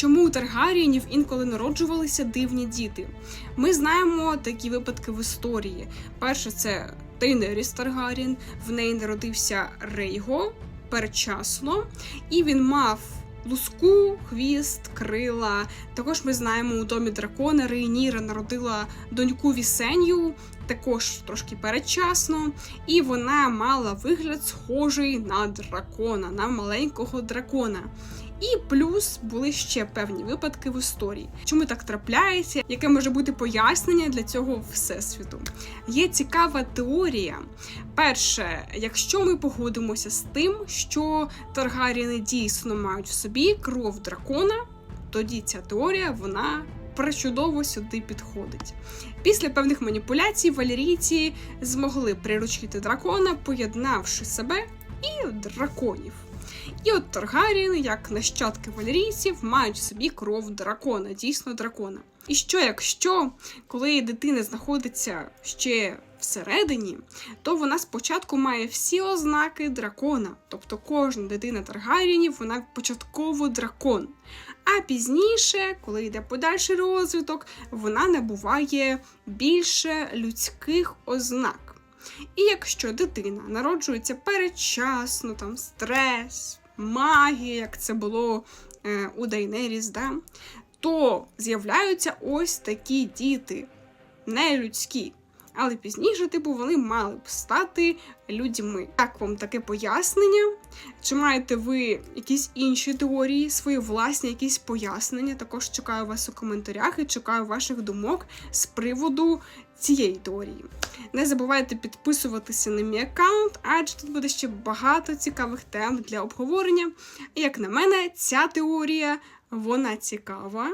Чому у Таргарієнів інколи народжувалися дивні діти? Ми знаємо такі випадки в історії. Перше, це Тейнеріс Таргарін. В неї народився Рейго передчасно, і він мав луску, хвіст, крила. Також ми знаємо у домі дракона Рейніра народила доньку Вісенью, також трошки передчасно, і вона мала вигляд схожий на дракона, на маленького дракона. І плюс були ще певні випадки в історії. Чому так трапляється? Яке може бути пояснення для цього всесвіту? Є цікава теорія. Перше, якщо ми погодимося з тим, що Таргаріни дійсно мають в собі кров дракона, тоді ця теорія вона причудово сюди підходить. Після певних маніпуляцій валерійці змогли приручити дракона, поєднавши себе і драконів. І от Таргаріни, як нащадки валерійців, мають в собі кров дракона, дійсно дракона. І що якщо, коли дитина знаходиться ще всередині, то вона спочатку має всі ознаки дракона. Тобто кожна дитина Таргаріїнів, вона початково дракон. А пізніше, коли йде подальший розвиток, вона набуває більше людських ознак. І якщо дитина народжується передчасно, там стрес, магія, як це було е, у Дайнеріс, да, то з'являються ось такі діти, не людські. Але пізніше, типу, вони мали б стати людьми. Як вам таке пояснення? Чи маєте ви якісь інші теорії, свої власні якісь пояснення? Також чекаю вас у коментарях і чекаю ваших думок з приводу цієї теорії. Не забувайте підписуватися на мій аккаунт, адже тут буде ще багато цікавих тем для обговорення. І як на мене, ця теорія вона цікава,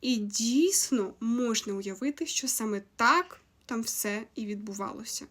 і дійсно можна уявити, що саме так там все і відбувалося.